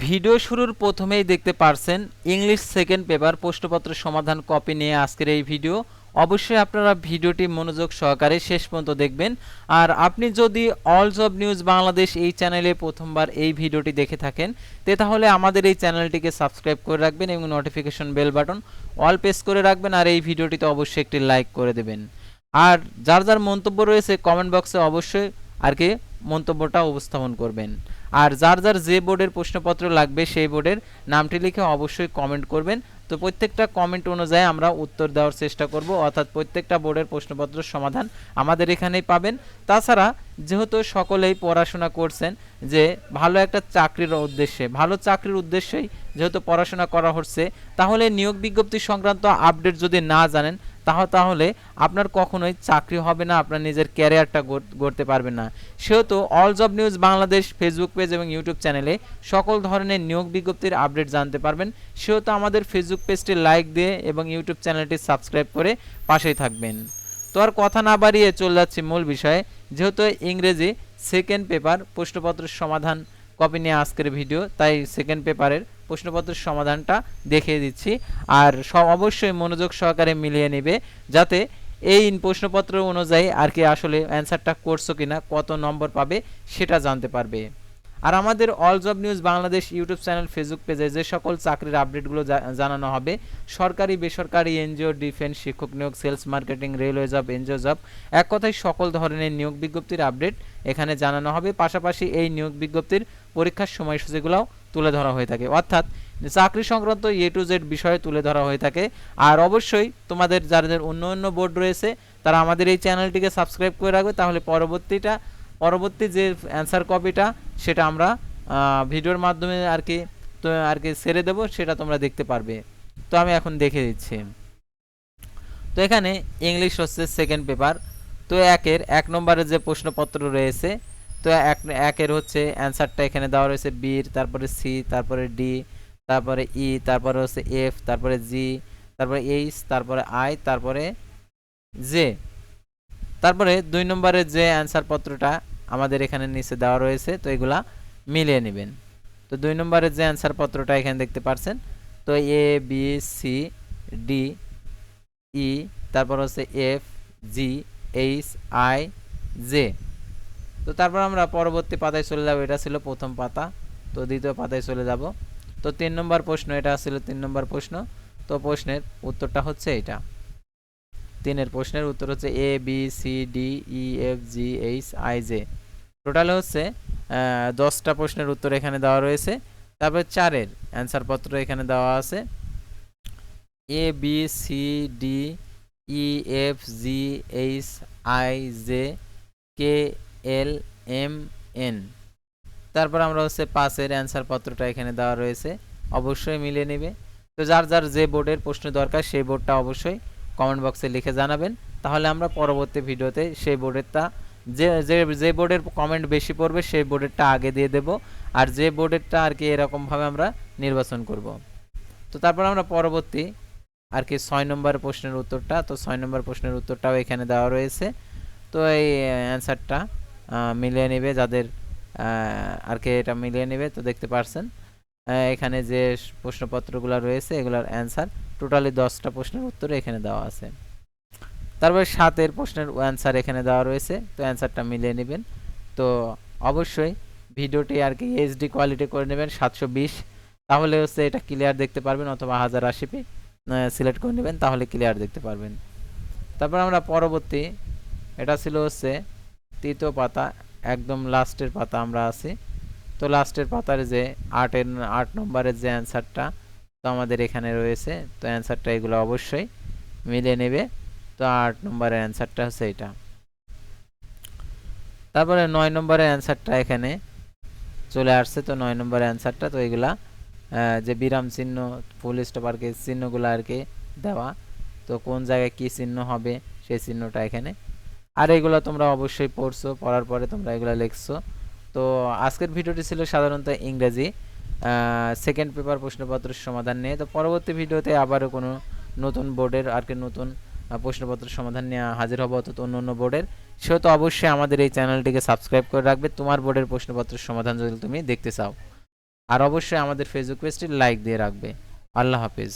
Video শুরুর প্রথমেই দেখতে পারছেন ইংলিশ সেকেন্ড পেপার প্রশ্নপত্র সমাধান কপি নিয়ে আজকের এই ভিডিও অবশ্যই আপনারা ভিডিওটি মনোযোগ সহকারে শেষ পর্যন্ত দেখবেন। আর আপনি যদি অল জব নিউজ বাংলাদেশ এই চ্যানেলে প্রথমবার এই ভিডিওটি দেখে থাকেন, তে তাহলে আমাদের এই চ্যানেলটিকে সাবস্ক্রাইব করে রাখবেন এবং notification bell button all press করে রাখবেন আর এই ভিডিওটিতে অবশ্যই একটি লাইক করে দেবেন। আর যার যার মন্তব্য রয়েছে কমেন্ট বক্সে অবশ্যই আর কি মন্তব্যটা উপস্থাপন করবেন। আর যার যার যে বোর্ডের প্রশ্নপত্র লাগবে সেই বোর্ডের নামটি লিখে অবশ্যই কমেন্ট করবেন। তো প্রত্যেকটা কমেন্ট অনুযায়ী আমরা উত্তর দেওয়ার চেষ্টা করব। অর্থাৎ প্রত্যেকটা বোর্ডের প্রশ্নপত্র সমাধান আমাদের এখানেই পাবেন। তাছাড়া যেহেতু সকলেই পড়াশোনা করছেন যে ভালো একটা চাকরির উদ্দেশ্যে, ভালো চাকরির উদ্দেশ্যেই যেহেতু পড়াশোনা করা হচ্ছে, তাহলে নিয়োগ বিজ্ঞপ্তি সংক্রান্ত আপডেট যদি না জানেন তাহলে তাহলে আপনার কখনোই চাকরি হবে না, আপনার নিজের ক্যারিয়ারটা গড়তে পারবেন না। সেহেতু all job news Bangladesh Facebook page এবং ইউটিউব চ্যানেলে সকল ধরনের নিয়োগ বিজ্ঞপ্তির আপডেট জানতে পারবেন। সেহেতু আমাদের ফেসবুক পেজটি লাইক দিয়ে এবং ইউটিউব চ্যানেলটি সাবস্ক্রাইব করে পাশেই থাকবেন। তো আর কথা না বাড়িয়ে চলে যাচ্ছি মূল বিষয়ে। যেহেতু ইংরেজি সেকেন্ড পেপার প্রশ্নপত্রের সমাধান কপি নিয়ে আজকের ভিডিও তাই সেকেন্ড পেপারের প্রশ্নপত্রের সমাধানটা দেখিয়ে দিচ্ছি। আর সব অবশ্যই মনোযোগ সহকারে মিলিয়ে নেবে, যাতে এই প্রশ্নপত্র অনুযায়ী আর কি আসলে অ্যান্সারটা করছ কিনা, কত নম্বর পাবে, সেটা জানতে পারবে। আর আমাদের all job news Bangladesh YouTube channel, Facebook পেজে যে সকল চাকরির আপডেটগুলো জানানো হবে, সরকারি, বেসরকারি, এনজিও, ডিফেন্স, শিক্ষক নিয়োগ, sales marketing, railway job, NGO job, এক কথায় সকল ধরনের নিয়োগ বিজ্ঞপ্তির আপডেট এখানে জানানো হবে। পাশাপাশি এই নিয়োগ বিজ্ঞপ্তির পরীক্ষার সময়সূচিগুলোও তুলে ধরা হয়ে থাকে। অর্থাৎ চাকরি সংক্রান্ত এ টু জেড বিষয়ে তুলে ধরা হয়ে থাকে। আর অবশ্যই তোমাদের যাদের অন্য অন্য বোর্ড রয়েছে, তারা আমাদের এই চ্যানেলটিকে সাবস্ক্রাইব করে রাখবে। তাহলে পরবর্তীটা, পরবর্তী যে অ্যান্সার কপিটা সেটা আমরা ভিডিওর মাধ্যমে আর কি, তো আর কি ছেড়ে দেবো, সেটা তোমরা দেখতে পারবে। তো আমি এখন দেখে দিচ্ছি। তো এখানে ইংলিশ হচ্ছে সেকেন্ড পেপার তো একের এক নম্বরের যে প্রশ্নপত্র রয়েছে তো এক, একের হচ্ছে অ্যান্সারটা এখানে দেওয়া রয়েছে বির তারপরে সি তারপরে ডি তারপরে ই তারপরে হচ্ছে এফ তারপরে জি তারপরে এইচ তারপরে আই তারপরে জে তারপরে দুই নম্বরের যে অ্যান্সার পত্রটা আমাদের এখানে নিচে দেওয়া রয়েছে, তো এগুলা মিলিয়ে নেবেন। তো দুই নম্বরের যে অ্যান্সার পত্রটা এখানে দেখতে পাচ্ছেন তো A B C D E তারপর হচ্ছে F G H I J তো তারপর আমরা পরবর্তী পাতায় চলে যাব, এটা ছিল প্রথম পাতা। তো দ্বিতীয় পাতায় চলে যাব। তো তিন নম্বর প্রশ্ন, এটা ছিল তিন নম্বর প্রশ্ন। তো প্রশ্নের উত্তরটা হচ্ছে এটা। তিনের প্রশ্নের উত্তর হচ্ছে A B C D E F G H I J total হচ্ছে দশটা প্রশ্নের উত্তর এখানে দেওয়া রয়েছে। তারপরে চারের অ্যান্সার পত্র এখানে দেওয়া আছে। A B C D E F G H I J K L M N. তারপর আমরা হচ্ছে পাঁচের অ্যান্সার পত্রটা এখানে দেওয়া রয়েছে, অবশ্যই মিলিয়ে নেবে। তো যার যার যে বোর্ডের প্রশ্ন দরকার সেই বোর্ডটা অবশ্যই কমেন্ট বক্সে লিখে জানাবেন। তাহলে আমরা পরবর্তী ভিডিওতে সেই বোর্ডেরটা, যে যে যে বোর্ডের কমেন্ট বেশি পড়বে সেই বোর্ডেরটা আগে দিয়ে দেব আর যে বোর্ডেরটা আর কি এরকমভাবে আমরা নির্বাচন করব। তো তারপর আমরা পরবর্তী আর কি ছয় নম্বর প্রশ্নের উত্তরটা, তো ছয় নম্বর প্রশ্নের উত্তরটাও এখানে দেওয়া রয়েছে। তো এই অ্যান্সারটা মিলিয়ে নেবে যাদের আর কি এটা মিলিয়ে নেবে তো দেখতে পারছেন। এখানে যে প্রশ্নপত্রগুলো রয়েছে এগুলোর অ্যান্সার টোটালি দশটা প্রশ্নের উত্তর এখানে দেওয়া আছে। তারপরে সাতের প্রশ্নের অ্যান্সার এখানে দেওয়া রয়েছে, তো অ্যান্সারটা মিলিয়ে নেবেন। তো অবশ্যই ভিডিওটি আর কি এইচডি কোয়ালিটি করে নেবেন সাতশো বিশ, তাহলে হচ্ছে এটা ক্লিয়ার দেখতে পারবেন অথবা হাজার আশি পি সিলেক্ট করে নেবেন, তাহলে ক্লিয়ার দেখতে পারবেন। তারপর আমরা পরবর্তী, এটা ছিল হচ্ছে তৃতীয় পাতা, একদম লাস্টের পাতা আমরা আছি। তো লাস্টের পাতার যে আটের, আট নম্বরের যে অ্যান্সারটা, তো আমাদের এখানে রয়েছে। তো অ্যান্সারটা এগুলো অবশ্যই মিলিয়ে নেবে। তো আট নম্বরের অ্যান্সারটা হচ্ছে এটা। তারপরে নয় নম্বরের অ্যান্সারটা এখানে চলে আসছে। তো নয় নম্বরের অ্যান্সারটা, তো এগুলা যে বিরাম চিহ্ন, ফুল স্টপ আর কি, চিহ্নগুলো আর কি দেওয়া। তো কোন জায়গায় কি চিহ্ন হবে, সেই চিহ্নটা এখানে আর এগুলো তোমরা অবশ্যই পড়ছো, পড়ার পরে তোমরা এগুলো লিখছো। তো আজকের ভিডিওটি ছিল সাধারণত ইংরেজি সেকেন্ড পেপার প্রশ্নপত্রের সমাধান নিয়ে। তো পরবর্তী ভিডিওতে আবারও কোনো নতুন বোর্ডের আর কি নতুন প্রশ্নপত্রের সমাধান নিয়ে হাজির হব অর্থাৎ অন্য অন্য বোর্ডের। সেহেতু অবশ্যই আমাদের এই চ্যানেলটিকে সাবস্ক্রাইব করে রাখবে। তোমার বোর্ডের প্রশ্নপত্রের সমাধান যদি তুমি দেখতে চাও। আর অবশ্যই আমাদের ফেসবুক পেজটি লাইক দিয়ে রাখবে। আল্লাহ হাফিজ।